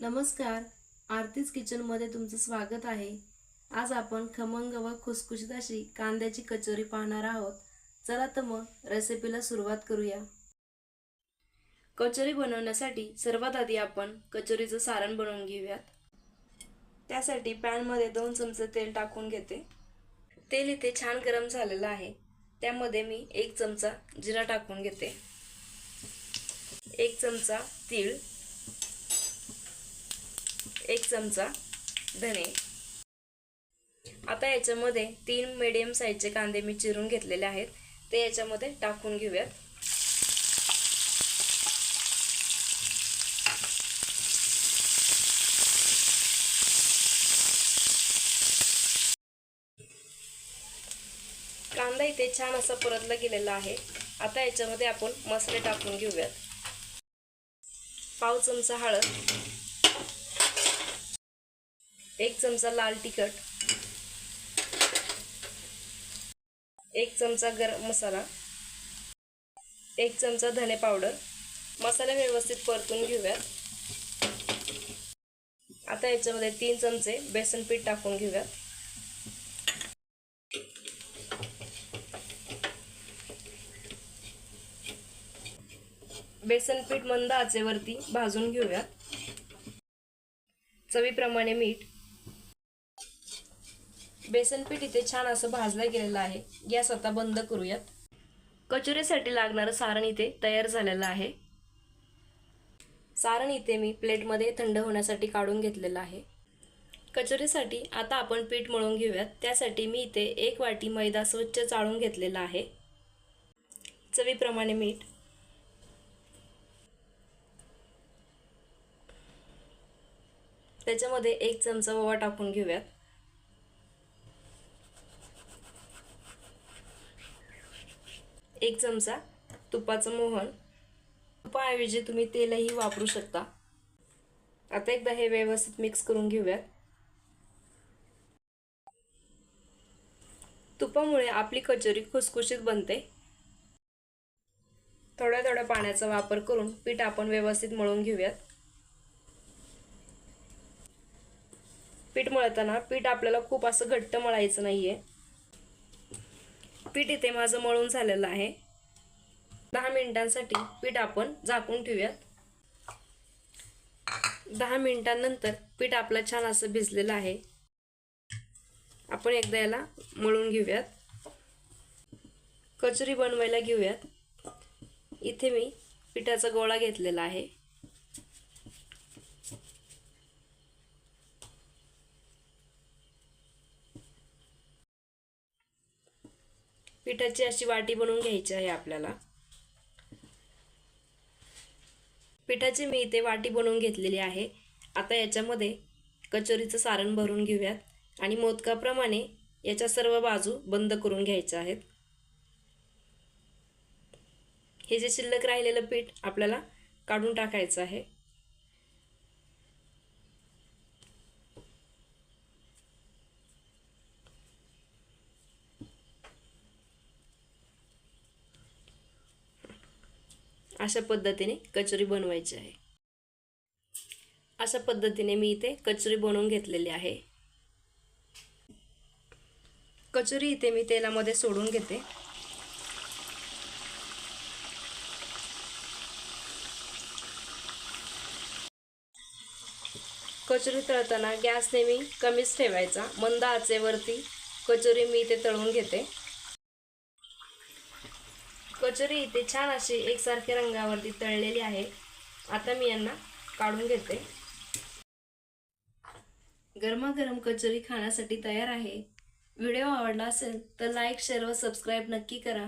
नमस्कार आरतीच किचनमध्ये तुमचं स्वागत आहे. आज आपण खमंग व खुसखुशीत अशी कांद्याची कचोरी पाहणार आहोत. चला तर मग रेसिपीला सुरुवात करूया. कचोरी बनवण्यासाठी सर्वात आधी आपण कचोरीचं सारण बनवून घेऊयात. त्यासाठी पॅनमध्ये दोन चमचे तेल टाकून घेते. तेल इथे छान गरम झालेलं आहे. त्यामध्ये मी एक चमचा जिरा टाकून घेते. एक चमचा तीळ एक चमचा धने. आता याच्यामध्ये तीन मिडियम साईजचे कांदे मी चिरून घेतलेले आहेत. ते याच्यामध्ये टाकून घेऊयात. कांदा इथे छान असा परतला गेलेला आहे. आता याच्यामध्ये आपण मसाले टाकून घेऊयात. पाव चमचा हळद. एक चमचा लाल तिखट एक चमचा गरम मसाला एक चमचा धने पावडर. मसाला व्यवस्थित परतून घेऊयात. आता याच्यामध्ये तीन चमचे बेसन पीठ टाकून घेऊयात. बेसन पीठ मंद आचेवरती भाजून घेऊयात. चवीप्रमाणे मीठ बेसन पीठ इथे छान असं भाजलं गेलेलं आहे. गॅस आता बंद करूयात. कचोरीसाठी लागणारं सारण इथे तयार झालेलं आहे. सारण इथे मी प्लेटमध्ये थंड होण्यासाठी काढून घेतलेलं आहे. कचोरीसाठी आता आपण पीठ मळून घेऊयात. त्यासाठी मी इथे एक वाटी मैदा स्वच्छ चाळून घेतलेला आहे. चवीप्रमाणे मीठ. त्याच्यामध्ये एक चमचा ओवा टाकून घेऊयात. एक चमचा तुपाचं मोहन. तुपाऐवजी तुम्ही तेलही वापरू शकता. आता एकदा हे व्यवस्थित मिक्स करून घेऊयात. तुपामुळे आपली कचोरी खुसखुशीत बनते. थोड्या थोड्या पाण्याचा वापर करून पीठ आपण व्यवस्थित मळून घेऊयात. पीठ मळताना पीठ आपल्याला खूप असं घट्ट मळायचं नाही आहे पीठ इथे माझं मळून झालेलं आहे. दहा मिनिटांसाठी पीठ आपण झाकून ठेवूयात. दहा मिनिटांनंतर पीठ आपलं छान असं भिजलेलं आहे. आपण एकदा याला मळून घेऊयात. कचोरी बनवायला घेऊयात. इथे मी पिठाचा गोळा घेतलेला आहे. पिठाची अशी वाटी बनवून घ्यायची आहे आपल्याला. पिठाची मी इथे वाटी बनवून घेतलेली आहे. आता याच्यामध्ये कचोरीचं सारण भरून घेऊयात आणि मोदकाप्रमाणे याच्या सर्व बाजू बंद करून घ्यायच्या आहेत. हे जे शिल्लक राहिलेलं पीठ आपल्याला काढून टाकायचं आहे. अशा पद्धतीने कचोरी बनवायची आहे. अशा पद्धतीने मी इथे कचोरी बनवून घेतलेली आहे. कचोरी इथे मी तेलामध्ये सोडून घेते. कचोरी तळताना गॅस नेहमी कमीच ठेवायचा. मंद आचेवरती कचोरी मी इथे तळून घेते. कचोरी इथे छान अशी एकसारख्या रंगावरती तळलेली आहे. आता मी यांना काढून घेते. गरमागरम कचोरी खाण्यासाठी तयार आहे. व्हिडिओ आवडला असेल तर लाईक शेअर व सबस्क्राईब नक्की करा.